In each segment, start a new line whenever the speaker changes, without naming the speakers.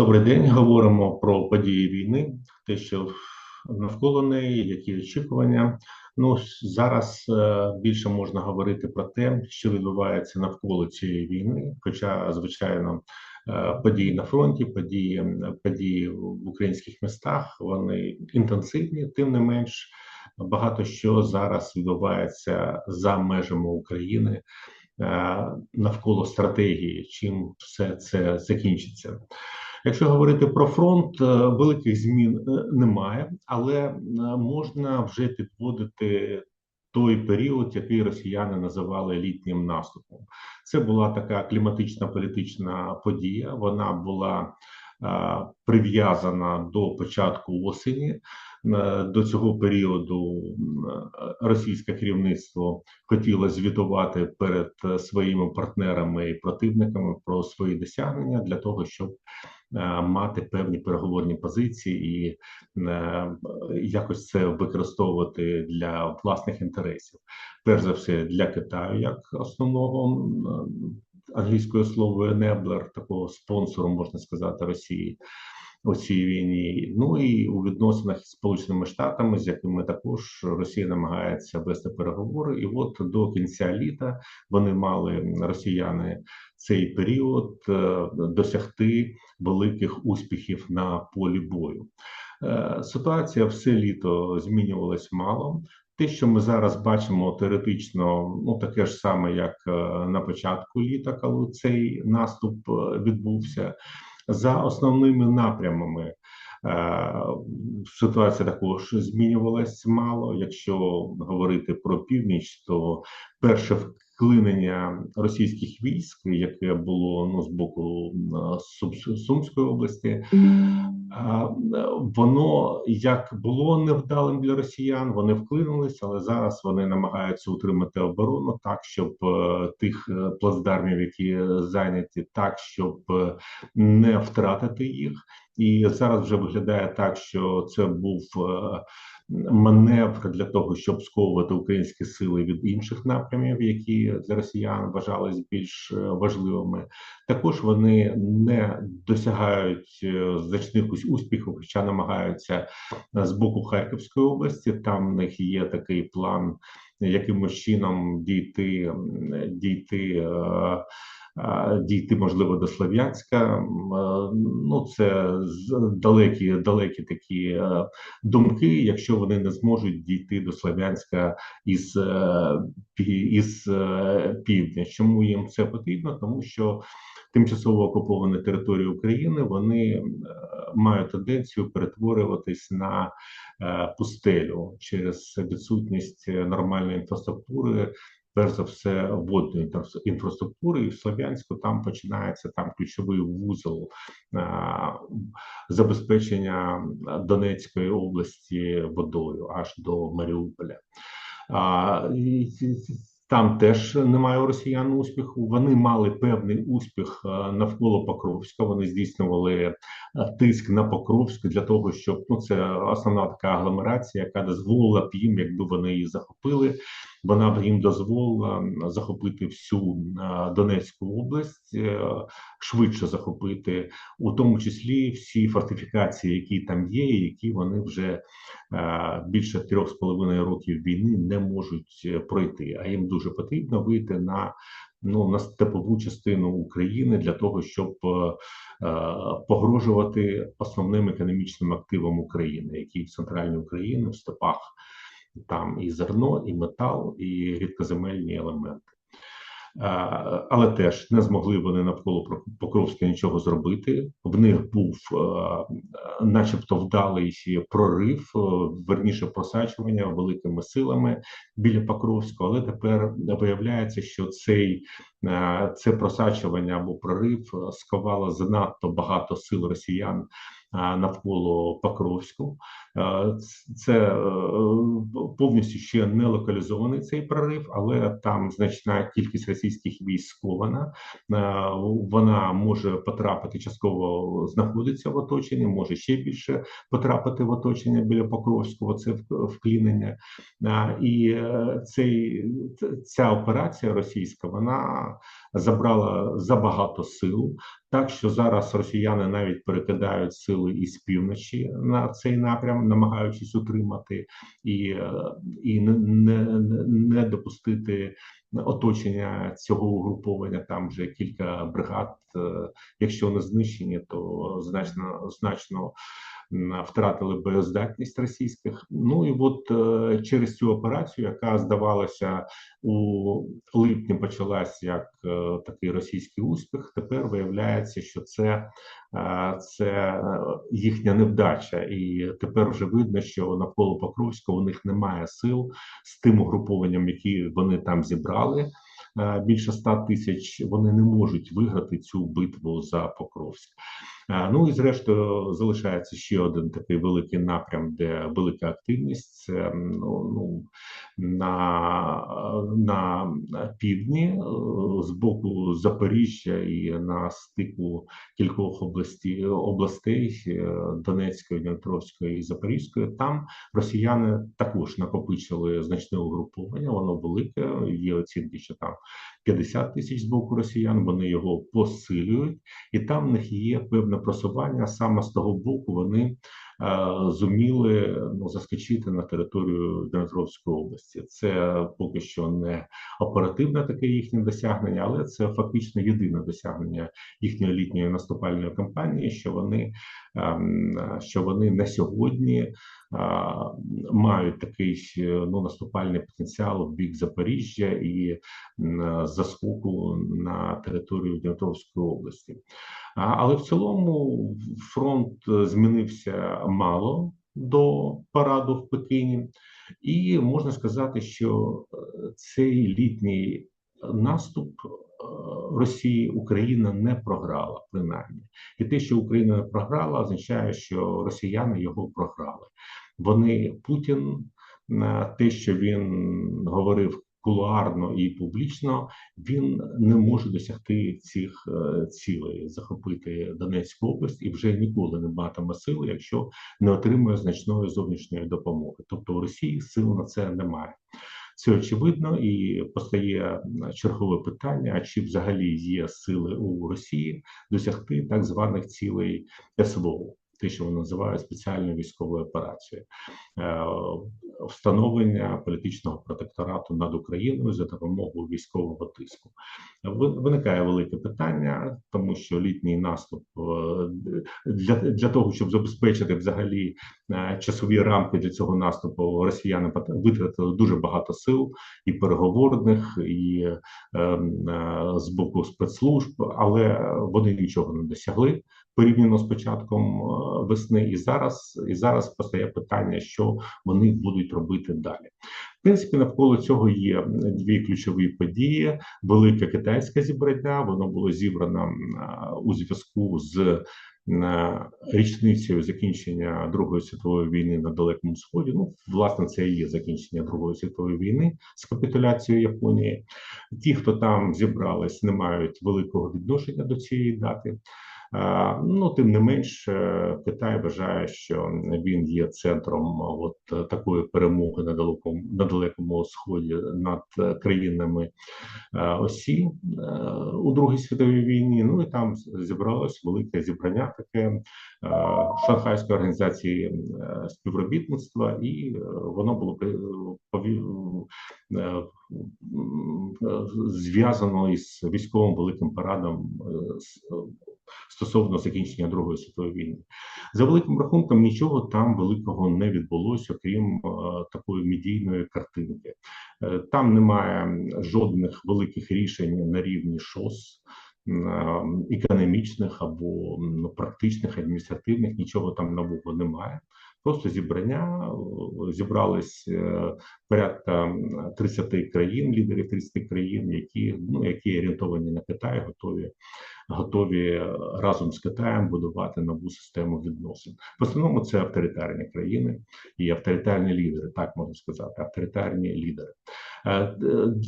Добрий день. Говоримо про події війни, те, що навколо неї, які очікування. Ну зараз е, більше можна говорити про те, що відбувається навколо цієї війни. Хоча, звичайно, е, події на фронті, події події в українських містах, вони інтенсивні, тим не менш, багато що зараз відбувається за межами України. Е, навколо стратегії, чим все це закінчиться. Якщо говорити про фронт, е, великих змін е, немає, але е, можна вже підводити той період, який росіяни називали літнім наступом. Це була така кліматична політична подія. Вона була прив'язана до початку осені. До цього періоду російське керівництво хотіло звітувати перед своїми партнерами і противниками про свої досягнення для того, щоб Е, мати певні переговорні позиції і е, якось це використовувати для власних інтересів, перш за все для Китаю, як основного англійською словою enabler, такого спонсору можна сказати Росії у цій війні. Ну і у відносинах з Сполученими Штатами, з якими також Росія намагається вести переговори. І от до кінця літа вони мали росіяни цей період е, досягти великих успіхів на полі бою. Е, ситуація все літо змінювалась мало. Те, що ми зараз бачимо теоретично, ну таке ж саме, як е, на початку літа, коли цей наступ відбувся за основними напрямами. Е, ситуація також змінювалась мало. Якщо говорити про північ, то перше вклинення російських військ, яке було ну з боку Сумської області, воно як було невдалим для росіян, вони вклинулися, але зараз вони намагаються утримати оборону так, щоб е, тих е, плацдармів, які зайняті, так щоб е, не втратити їх. І зараз вже виглядає так, що це був маневр для того, щоб сковувати українські сили від інших напрямів, які для росіян вважались більш е, важливими. Також вони не досягають е, значних успіхів, хоча намагаються е, з боку Харківської області. Там в них є такий план, якимось чином дійти дійти дійти можливо до Слов'янська. Ну це далекі далекі такі е, думки, якщо вони не зможуть дійти до Слов'янська із е, із е, півдня. Чому їм це потрібно? Тому що тимчасово окуповані території України вони мають тенденцію перетворюватись на пустелю через відсутність нормальної інфраструктури перш за все водної інфраструктури, і в Слов'янську там починається там ключовий вузол забезпечення Донецької області водою аж до Маріуполя. Там теж немає росіян успіху. Вони мали певний успіх навколо Покровська. Вони здійснювали тиск на Покровськ для того, щоб ну це основна така агломерація, яка дозволила б їм, якби вони її захопили вона б їм дозволила захопити всю Донецьку область, е, швидше захопити, у тому числі всі фортифікації, які там є, які вони вже е, більше трьох з половиною років війни не можуть е, пройти. А їм дуже потрібно вийти на ну на степову частину України для того, щоб погрожувати основним економічним активам України, які в центральній Україні в степах там і зерно, і метал, і рідкоземельні елементи. Але теж не змогли вони навколо Покровська нічого зробити. В них був, начебто, вдалий прорив, верніше просачування великими силами біля Покровського. Але тепер виявляється, що цей це просачування або прорив сковало занадто багато сил росіян навколо Покровську. Це е, повністю ще не локалізований цей прорив, але там значна кількість російських військ скована. Вона може потрапити частково знаходиться в оточенні, може ще більше потрапити в оточення біля Покровського. Це вклінення. І е, цей ця операція російська вона забрала забагато сил, так що зараз росіяни навіть перекидають сили із півночі на цей напрям, намагаючись утримати і е, і не, не, не допустити оточення цього угруповання. Там вже кілька бригад. Е, якщо не знищені, то значно значно втратили боєздатність російських. Ну і от е, через цю операцію, яка здавалася у липні, почалась як е, такий російський успіх. Тепер виявляється, що це це їхня невдача, і тепер вже видно, що навколо Покровська у них немає сил з тим угрупованням, які вони там зібрали. Більше ста тисяч вони не можуть виграти цю битву за Покровськ. Ну і зрештою залишається ще один такий великий напрям, де велика активність це ну, ну на на півдні е, з боку Запоріжжя і на стику кількох областей областей Донецької, Дніпровської і Запорізької. Там росіяни також накопичили значне угруповання. Воно велике. Є оцінки, що там 50 тисяч з боку росіян. Вони його посилюють, і там в них є певне просування. Саме з того боку вони зуміли ну, заскочити на територію Дніпровської області. Це поки що не оперативне таке їхнє досягнення, але це фактично єдине досягнення їхньої літньої наступальної кампанії, що вони що вони на сьогодні мають такий ну наступальний потенціал в бік Запоріжжя і заскоку на територію Дніпровської області. Але в цілому фронт змінився мало до параду в Пекіні, і можна сказати, що е, цей літній наступ е, Росії Україна не програла принаймні, і те, що Україна не програла, означає, що росіяни його програли. Вони Путін на те, що він говорив кулуарно і публічно, він не може досягти цих е, цілей, захопити Донецьку область і вже ніколи не матиме сили, якщо не отримує значної зовнішньої допомоги. Тобто у Росії сил на це немає. Це очевидно і постає чергове питання: а чи взагалі є сили у Росії досягти так званих цілей СВО? Те, що вони називають спеціальною військовою операцією, е, встановлення політичного протекторату над Україною за допомогою військового тиску. Виникає велике питання, тому що літній наступ е, для для того, щоб забезпечити взагалі е, часові рамки для цього наступу, росіяни витратили дуже багато сил і переговорних, і з боку спецслужб, але вони нічого не досягли порівняно з початком е, весни, і зараз і зараз постає питання, що вони будуть робити далі. В принципі, навколо цього є дві ключові події: велике китайське зібрання. Воно було зібрано у зв'язку з річницею закінчення Другої світової війни на далекому сході. Ну, власне, це і є закінчення Другої світової війни з капітуляцією Японії. Ті, хто там зібрались, не мають великого відношення до цієї дати. Ну тим не менш, е, Китай вважає, що він є центром от такої перемоги на далекому на далекому сході над країнами е, осі е, у Другій світовій війні. Ну і там зібралось велике зібрання таке Шанхайської організації співробітництва, і воно було зв'язано із військовим великим парадом стосовно закінчення Другої світової війни. За великим рахунком нічого там великого не відбулося, окрім е, такої медійної картинки. Е, там немає жодних великих рішень на рівні ШОС. Е, економічних або ну, практичних адміністративних нічого там нового немає. Просто зібрання зібрались е, порядка 30 країн, лідерів 30 країн, які ну які орієнтовані на Китай, готові готові разом з Китаєм будувати нову систему відносин. В основному це авторитарні країни і авторитарні лідери, так можна сказати, авторитарні лідери е,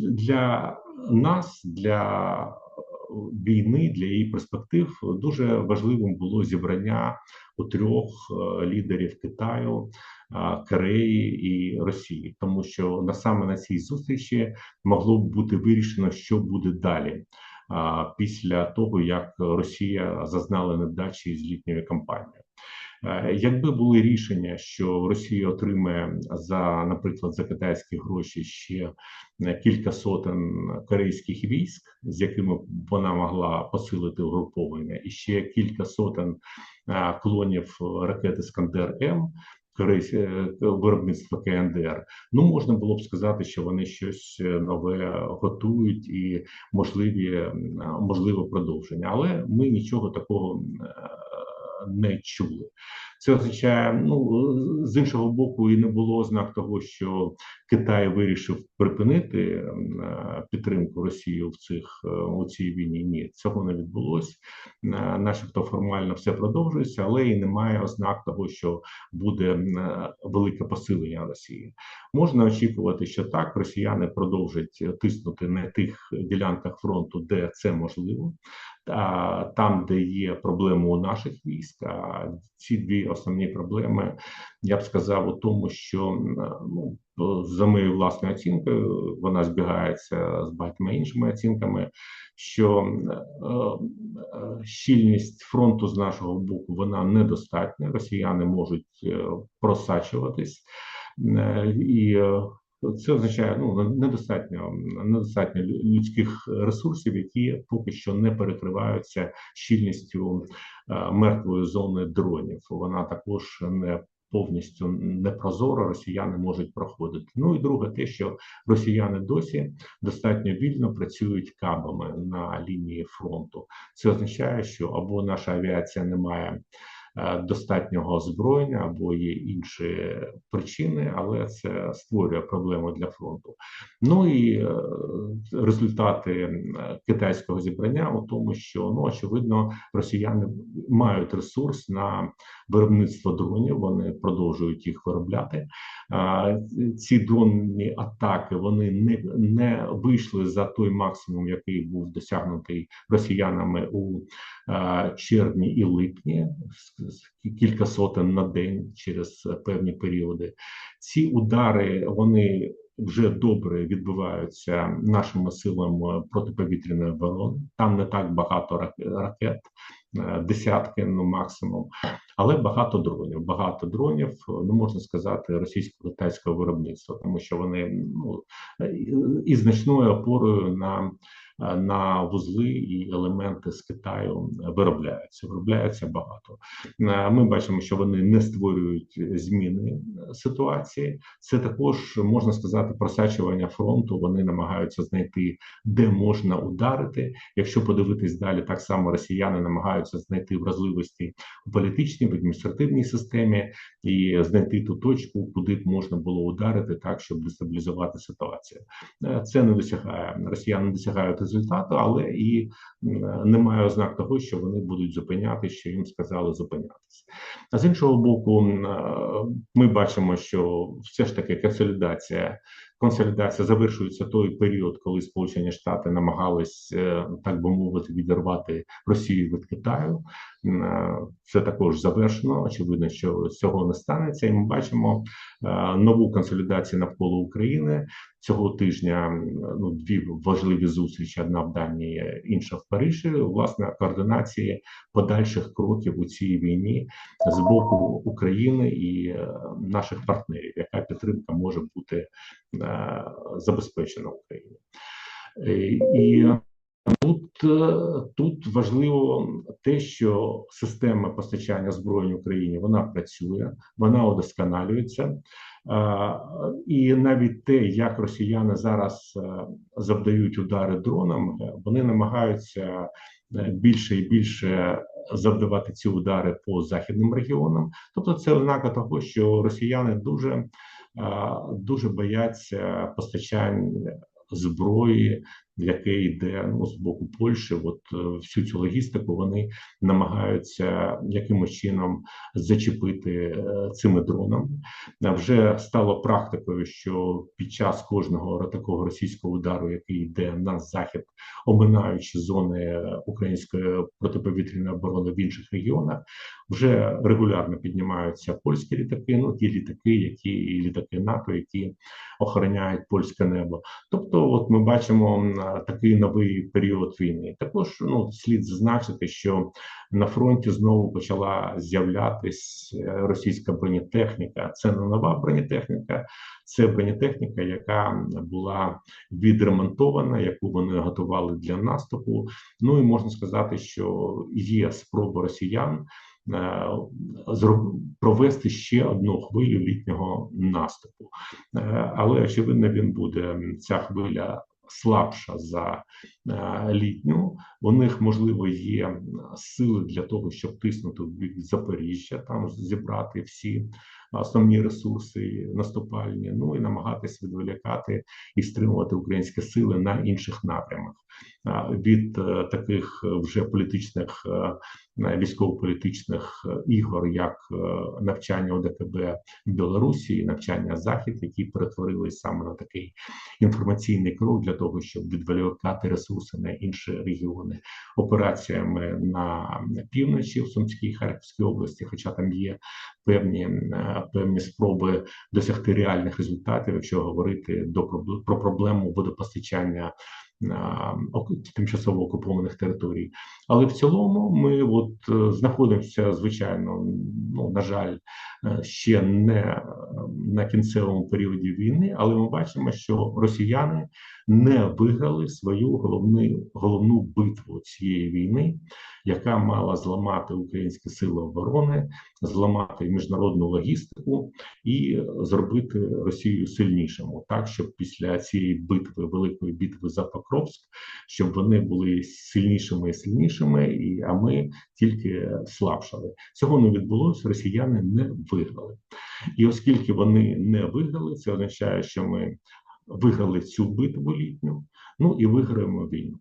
для нас для війни для її перспектив дуже важливим було зібрання у трьох е, лідерів Китаю, Кореї і Росії, тому що на саме на цій зустрічі могло б бути вирішено, що буде далі. після того, як Росія зазнала невдачі з літньою кампанією. Е, якби були рішення, що Росія отримає за, наприклад, за китайські гроші ще е, кілька сотень корейських військ, з якими вона могла посилити угруповання, і ще кілька сотень е, клонів ракети Скандер М. Виробництва КНДР, ну можна було б сказати, що вони щось нове готують і можливі можливе продовження, але ми нічого такого не чули. Це означає, ну з іншого боку, і не було ознак того, що Китай вирішив припинити е, підтримку Росії в цих е, у цій війні. Ні, цього не відбулося, е, начебто формально все продовжується, але і немає ознак того, що буде велике посилення Росії. Можна очікувати, що так росіяни продовжать тиснути на тих ділянках фронту, де це можливо там, де є проблеми у наших військ. А ці дві основні проблеми я б сказав у тому, що ну за моєю власною оцінкою вона збігається з багатьма іншими оцінками. Що е, е, щільність фронту з нашого боку вона недостатня. Росіяни можуть е, просачуватись і це означає ну недостатньо недостатньо людських ресурсів, які поки що не перекриваються щільністю е, мертвої зони дронів. Вона також не повністю непрозоро росіяни можуть проходити. Ну і друге, те, що росіяни досі достатньо вільно працюють кабами на лінії фронту. Це означає, що або наша авіація не має. Е, достатнього озброєння або є інші причини, але це створює проблему для фронту. Ну і е, результати китайського зібрання у тому, що ну очевидно росіяни мають ресурс на виробництво дронів. Вони продовжують їх виробляти. Ці дронні атаки вони не не вийшли за той максимум, який був досягнутий росіянами у червні і липні кілька сотень на день через певні періоди. Ці удари вони вже добре відбуваються нашими силами протиповітряної оборони. Там не так багато ракет, десятки, ну максимум, але багато дронів. Багато дронів, ну можна сказати, російсько-китайського виробництва, тому що вони ну і значною опорою на Е, на вузли і елементи з Китаю виробляються. Виробляється багато. Е, ми бачимо, що вони не створюють зміни ситуації. Це також можна сказати просачування фронту. Вони намагаються знайти, де можна ударити. Якщо подивитись далі, так само росіяни намагаються знайти вразливості у політичній в адміністративній системі і знайти ту точку, куди б можна було ударити так, щоб дестабілізувати ситуацію. Е, це не досягає росіяни не досягають результату, але і немає ознак того, що вони будуть зупиняти, що їм сказали зупинятися. А з іншого боку, ми бачимо, що все ж таки консолідація консолідація завершується той період, коли Сполучені Штати намагались е, так би мовити відірвати Росію від Китаю. Е, це також завершено. Очевидно, що цього не станеться, і ми бачимо е, нову консолідацію навколо України цього тижня. Ну дві важливі зустрічі: одна в Данії, інша в Парижі. Власне координації подальших кроків у цій війні з боку України і наших партнерів, яка підтримка може бути забезпечена Україні. І тут тут важливо те, що система постачання зброї Україні вона працює, вона удосконалюється, і навіть те, як росіяни зараз завдають удари дронами, вони намагаються е, більше і більше завдавати ці удари по західним регіонам. Тобто, це ознака того, що росіяни дуже дуже бояться постачання зброї яке йде ну, з боку Польщі. От е, всю цю логістику вони намагаються якимось чином зачепити е, цими дронами. Вже стало практикою, що під час кожного такого російського удару, який йде на захід, оминаючи зони української протиповітряної оборони в інших регіонах, вже регулярно піднімаються польські літаки. Ну ті літаки, які літаки НАТО, які охороняють польське небо. Тобто, от ми бачимо такий новий період війни. Також ну слід зазначити, що на фронті знову почала з'являтись е, російська бронетехніка. Це не нова бронетехніка, це бронетехніка, яка була відремонтована, яку вони готували для наступу. Ну і можна сказати, що є спроба росіян. е, провести ще одну хвилю літнього наступу, Е, але очевидно, він буде ця хвиля слабша за е, літню. У них можливо є сили для того, щоб тиснути в бік Запоріжжя, там зібрати всі основні ресурси наступальні. Ну і намагатись відволікати і стримувати українські сили на інших напрямах від е, таких вже політичних е, військово-політичних е, ігор, як е, навчання ОДКБ Білорусі, навчання Захід, які перетворились саме на такий інформаційний крок для того, щоб відволікати ресурси на інші регіони. Операціями на півночі в Сумській Харківській області, хоча там є певні е, певні спроби досягти реальних результатів, якщо говорити до про проблему водопостачання тимчасово окупованих територій. Але в цілому ми от е, знаходимося, звичайно, ну на жаль, ще не е, на кінцевому періоді війни, але ми бачимо, що росіяни не виграли свою головну головну битву цієї війни, яка мала зламати українські сили оборони, зламати міжнародну логістику і зробити Росію сильнішим, так щоб після цієї битви, великої битви за Покровськ, щоб вони були сильнішими і сильнішими, і а ми тільки слабшали. Цього не відбулося. Росіяни не виграли, і оскільки вони не виграли, це означає, що ми виграли цю битву літню. Ну і виграємо війну.